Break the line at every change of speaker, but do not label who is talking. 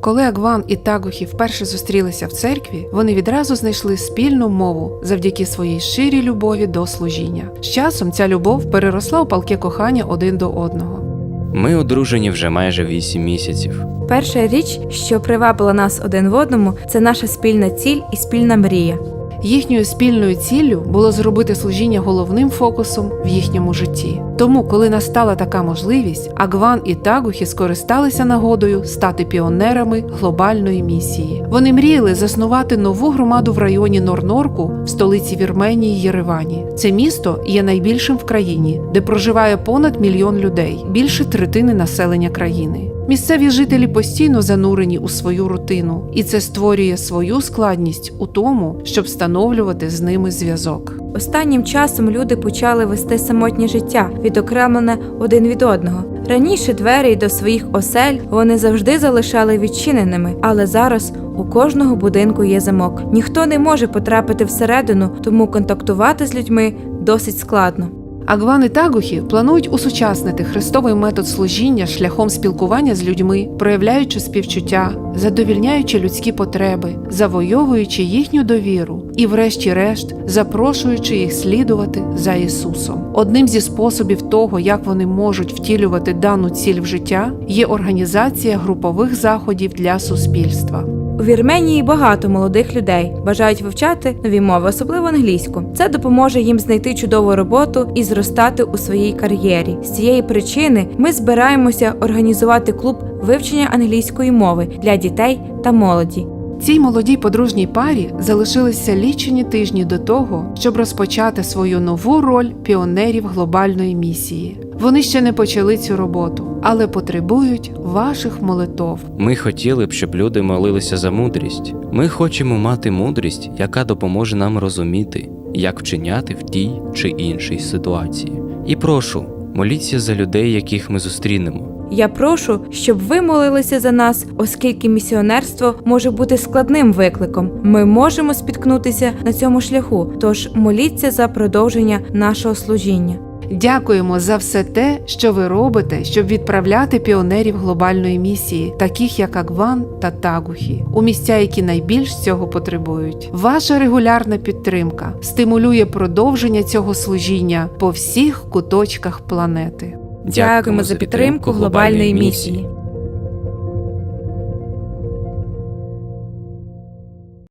Коли Агван і Тагухі вперше зустрілися в церкві, вони відразу знайшли спільну мову завдяки своїй щирій любові до служіння. З часом ця любов переросла у палке кохання один до одного.
Ми одружені вже майже 8 місяців.
Перша річ, що привабила нас один в одному, це наша спільна ціль і спільна мрія.
Їхньою спільною ціллю було зробити служіння головним фокусом в їхньому житті. Тому, коли настала така можливість, Агван і Тагухі скористалися нагодою стати піонерами глобальної місії. Вони мріяли заснувати нову громаду в районі Норнорку в столиці Вірменії Єревані. Це місто є найбільшим в країні, де проживає понад мільйон людей, більше третини населення країни. Місцеві жителі постійно занурені у свою рутину, і це створює свою складність у тому, щоб встановлювати з ними зв'язок.
Останнім часом люди почали вести самотнє життя, відокремлене один від одного. Раніше двері до своїх осель вони завжди залишали відчиненими, але зараз у кожного будинку є замок. Ніхто не може потрапити всередину, тому контактувати з людьми досить складно.
Агван і Тагухі планують усучаснити христовий метод служіння шляхом спілкування з людьми, проявляючи співчуття, задовільняючи людські потреби, завойовуючи їхню довіру і, врешті-решт, запрошуючи їх слідувати за Ісусом. Одним зі способів того, як вони можуть втілювати дану ціль в життя, є організація групових заходів для суспільства.
У Вірменії багато молодих людей бажають вивчати нові мови, особливо англійську. Це допоможе їм знайти чудову роботу і зростати у своїй кар'єрі. З цієї причини ми збираємося організувати клуб вивчення англійської мови для дітей та молоді.
Цій молодій подружній парі залишилися лічені тижні до того, щоб розпочати свою нову роль піонерів глобальної місії. Вони ще не почали цю роботу, але потребують ваших молитов.
Ми хотіли б, щоб люди молилися за мудрість. Ми хочемо мати мудрість, яка допоможе нам розуміти, як вчиняти в тій чи іншій ситуації. І прошу, моліться за людей, яких ми зустрінемо.
Я прошу, щоб ви молилися за нас, оскільки місіонерство може бути складним викликом. Ми можемо спіткнутися на цьому шляху. Тож моліться за продовження нашого служіння.
Дякуємо за все те, що ви робите, щоб відправляти піонерів глобальної місії, таких як Агван та Тагухі, у місця, які найбільш цього потребують. Ваша регулярна підтримка стимулює продовження цього служіння по всіх куточках планети.
Дякуємо за підтримку глобальної місії.